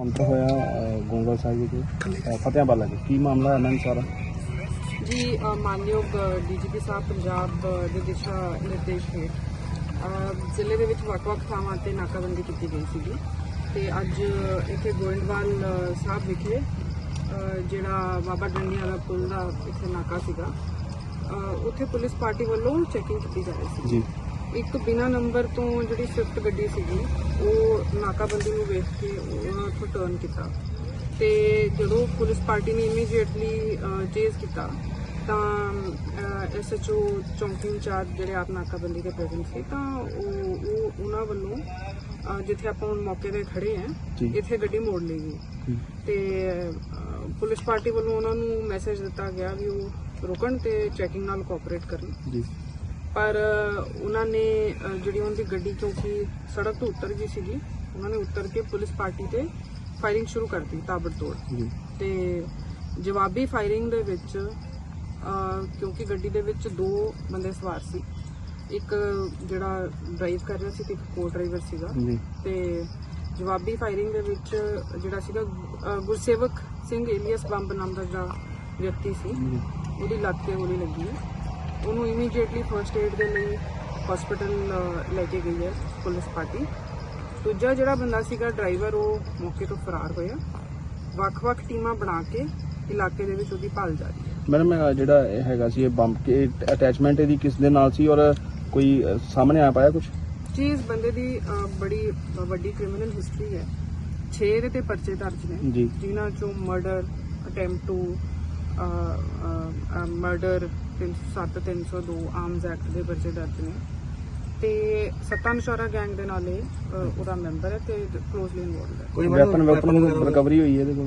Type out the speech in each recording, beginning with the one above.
Counter ਹੋਇਆ Google ਸਾਹਿਬ ਦੇ ਅ, ਫਤਿਆਂਵਾਲਾ ਜੀ। ਕੀ ਮਾਮਲਾ ਹੈ ਮੈਮ ਸਾਰਾ? ਜੀ ਮਾਨਯੋਗ ਡੀਜੀਪੀ ਸਾਹਿਬ ਪੰਜਾਬ ਦੇ ਦਿਸ਼ਾ ਨਿਰਦੇਸ਼ ਹੇਠ ਜ਼ਿਲ੍ਹੇ ਦੇ ਵਿੱਚ ਵੱਖ-ਵੱਖ ਥਾਵਾਂ ਤੇ ਨਾਕਾਬੰਦੀ ਕੀਤੀ ਗਈ ਸੀਗੀ। ਤੇ ਅੱਜ ਇੱਥੇ ਗੋਇੰਦਵਾਲ ਸਾਹਿਬ ਵਿਖੇ ਜਿਹੜਾ ਬਾਬਾ ਡੰਡੀਆਂ ਦਾ ਪੁਲ ਦਾ ਇੱਥੇ ਨਾਕਾ ਸੀਗਾ ਉੱਥੇ ਪੁਲਿਸ ਪਾਰਟੀ ਵੱਲੋਂ ਚੈਕਿੰਗ ਕੀਤੀ ਜਾ ਰਹੀ ਸੀ। ਜੀ। ਇੱਕ ਬਿਨਾ ਨੰਬਰ ਤੋਂ ਜਿਹੜੀ ਸਵਿਫਟ ਗੱਡੀ ਸੀਗੀ ਉਹ ਨਾਕਾਬੰਦੀ ਨੂੰ ਵੇਖ ਕੇ ਉਹਨਾਂ ਤੋਂ ਟਰਨ ਕੀਤਾ ਤੇ ਜਦੋਂ ਪੁਲਿਸ ਪਾਰਟੀ ਨੇ ਇਮੀਡੀਏਟਲੀ ਚੇਜ਼ ਕੀਤਾ ਤਾਂ ਐਸਐਚਓ ਚੌਂਕੀ ਇੰਚਾਰਜ ਜਿਹੜੇ ਆਪ ਨਾਕਾਬੰਦੀ ਦੇ ਪ੍ਰੈਜ਼ੈਂਟ ਸੀ ਤਾਂ ਉਹ ਉਹ ਉਹਨਾਂ ਵੱਲੋਂ ਜਿੱਥੇ ਆਪਾਂ ਹੁਣ ਮੌਕੇ ਤੇ ਖੜੇ ਆਂ। ਇੱਥੇ ਗੱਡੀ ਮੋੜ ਲਈ ਗਈ। ਤੇ ਪੁਲਿਸ ਪਾਰਟੀ ਵੱਲੋਂ ਉਹਨਾਂ ਨੂੰ ਮੈਸੇਜ ਦਿੱਤਾ ਗਿਆ ਵੀ ਉਹ ਰੁਕਣ ਤੇ ਚੈਕਿੰਗ ਨਾਲ ਕੋਆਪਰੇਟ ਕਰਨ ਜੀ ਪਰ ਉਹਨਾਂ ਨੇ ਜਿਹੜੀ ਉਹਨਾਂ ਦੀ ਗੱਡੀ ਕਿਉਂਕਿ ਸੜਕ ਤੋਂ ਉੱਤਰ ਗਈ ਸੀਗੀ ਉਹਨਾਂ ਨੇ ਉੱਤਰ ਕੇ ਪੁਲਿਸ ਪਾਰਟੀ ਤੇ ਫਾਇਰਿੰਗ ਸ਼ੁਰੂ ਕਰਤੀ ਤਾਬੜਤੋੜ। ਜੀ। ਤੇ ਜਵਾਬੀ ਫਾਇਰਿੰਗ ਦੇ ਵਿੱਚ ਕਿਉਂਕਿ ਗੱਡੀ ਦੇ ਵਿੱਚ ਦੋ ਬੰਦੇ ਸਵਾਰ ਸੀ। ਇੱਕ ਜਿਹੜਾ ਡਰਾਈਵ ਕਰ ਰਿਹਾ ਸੀ ਤੇ ਇੱਕ ਕੋ ਡਰਾਈਵਰ ਸੀਗਾ ਤੇ ਜਵਾਬੀ ਫਾਇਰਿੰਗ ਦੇ ਵਿੱਚ ਜਿਹੜਾ ਸੀਗਾ ਗੁਰਸੇਵਕ ਸਿੰਘ ਏਲੀਅਸ ਬੰਬ ਨਾਮ ਦਾ ਜਿਹੜਾ ਵਿਅਕਤੀ ਸੀ। ਉਹਦੀ ਲੱਤ ਤੇ ਗੋਲੀ ਲੱਗੀ। ਹੈ ਉਹਨੂੰ ਇਮੀਡੀਏਟਲੀ ਫਰਸਟ ਏਡ ਦੇ ਲਈ ਹਸਪੀਟਲ ਲੈ ਕੇ ਗਈ ਹੈ ਪੁਲਿਸ ਪਾਰਟੀ। ਦੂਜਾ ਜਿਹੜਾ ਬੰਦਾ ਸੀਗਾ ਡਰਾਈਵਰ ਉਹ ਮੌਕੇ ਤੋਂ ਫਰਾਰ ਹੋਇਆ। ਵੱਖ-ਵੱਖ ਟੀਮਾਂ ਬਣਾ ਕੇ ਇਲਾਕੇ ਦੇ ਵਿੱਚ ਉਹਦੀ ਭਾਲ ਜਾਰੀ ਹੈ। ਮੈਡਮ ਜਿਹੜਾ ਇਹ ਹੈਗਾ ਸੀ ਇਹ ਬੰਬ ਕੇ ਅਟੈਚਮੈਂਟ ਇਹਦੀ ਕਿਸ ਦੇ ਨਾਲ ਸੀ ਔਰ ਕੋਈ ਸਾਹਮਣੇ ਆ ਪਾਇਆ ਕੁਝ ਜੀ ਇਸ ਬੰਦੇ ਦੀ ਬੜੀ ਵੱਡੀ ਕ੍ਰਿਮੀਨਲ ਹਿਸਟਰੀ ਹੈ। 6 ਦੇ ਤੇ ਪਰਚੇ ਦਰਜ ਨੇ। ਜਿਨ੍ਹਾਂ ਚੋਂ murder attempt to murder 307 302 arms act ਦੇ ਪਰਚੇ ਦਰਜ ਨੇ। ਤੇ ਸੱਤਾ ਨਸ਼ਾਰਾ ਗੈਂਗ ਦੇ ਨਾਲ ਇਹ ਉਹਦਾ ਮੈਂਬਰ ਹੈ ਤੇ ਕਲੋਜ਼ਲੀ ਇਨਵੋਲਡ ਹੈ। ਕੋਈ ਵੈਪਨ ਵੈਪਨ ਰਿਕਵਰੀ ਹੋਈ ਹੈ ਇਹਦੇ ਕੋਲ?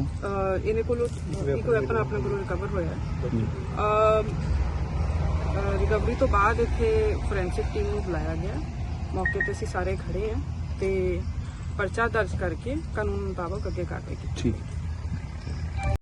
ਇਹਦੇ ਕੋਲ ਇੱਕ ਵੈਪਨ ਆਪਣੇ ਕੋਲੋਂ ਰਿਕਵਰ ਹੋਇਆ ਹੈ। ਰਿਕਵਰੀ ਤੋਂ ਬਾਅਦ ਇੱਥੇ ਫੋਰੈਂਸਿਕ ਟੀਮ ਨੂੰ ਬੁਲਾਇਆ ਗਿਆ। ਮੌਕੇ ਤੇ ਅਸੀਂ ਸਾਰੇ ਖੜੇ ਹਾਂ ਤੇ ਪਰਚਾ ਦਰਜ ਕਰਕੇ ਕਾਨੂੰਨ ਮੁਤਾਬਕ ਅੱਗੇ ਕਾਰਵਾਈ ਕੀਤੀ ਠੀਕ।